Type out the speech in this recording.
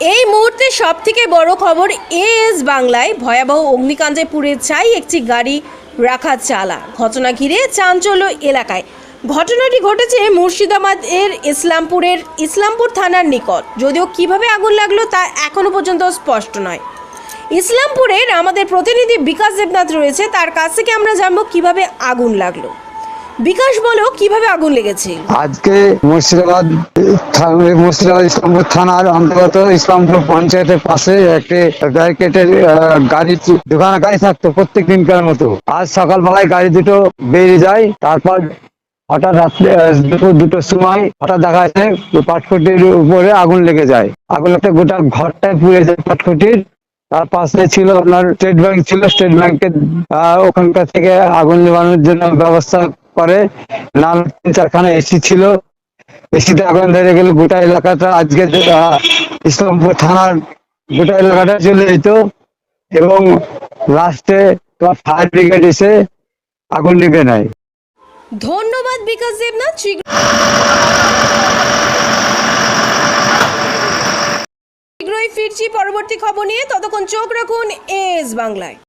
এই মুহূর্তে সব থেকে বড় খবর এএস বাংলায় ভয়াবহ অগ্নিকাণ্ডে পুড়ে ছাই একটি গাড়ি রাখা চালা। ঘটনা ঘিরে চাঞ্চল্য এলাকায়। ঘটনাটি ঘটেছে মুর্শিদাবাদের ইসলামপুরের ইসলামপুর থানার নিকট। যদিও কীভাবে আগুন লাগল তা এখনও পর্যন্ত স্পষ্ট নয়। ইসলামপুরের আমাদের প্রতিনিধি বিকাশ দেবনাথ রয়েছে। তার কাছ থেকে আমরা জানব কীভাবে আগুন লাগল। বিকাশ, বলো, কীভাবে আগুন লেগেছে? আজকে মুর্শিদাবাদ মুর্শিদাবাদ ইসলামপুর থানার অন্তর্গত ইসলামপুর পঞ্চায়েতের পাশে একটি ব্যারিকেটের গাড়ি দোকানে গাড়ি থাকতো প্রত্যেক দিনকার মতো। আজ সকালবেলায় গাড়ি দুটো বেরিয়ে যায়, তারপর হঠাৎ রাত্রে দুপুর দুটোর সময় হঠাৎ দেখা যাচ্ছে পাটকুটির উপরে আগুন লেগে যায়। আগুন একটা গোটা ঘরটায় পুড়ে যায় পাটকুটির। তার পাশে ছিল আপনার স্টেট ব্যাংক ছিল স্টেট ব্যাংকের ওখানকার থেকে আগুন নেবানোর জন্য ব্যবস্থা করে নাল তিন চারখানা এসি ছিল। এসিতে আগুন ধরে গেলে, গোটা এলাকাটা আজকে ইসলামপুর থানার গোটা এলাকাটা চলে যেত এবং লাস্টে ফায়ার ব্রিগেড এসে আগুন নিভে নেয়। ধন্যবাদ বিকাশ দেবনাথ শীঘ্রই ফিরছি, পরবর্তী খবর নিয়ে। ততক্ষণ চোখ রাখুন এস বাংলায়।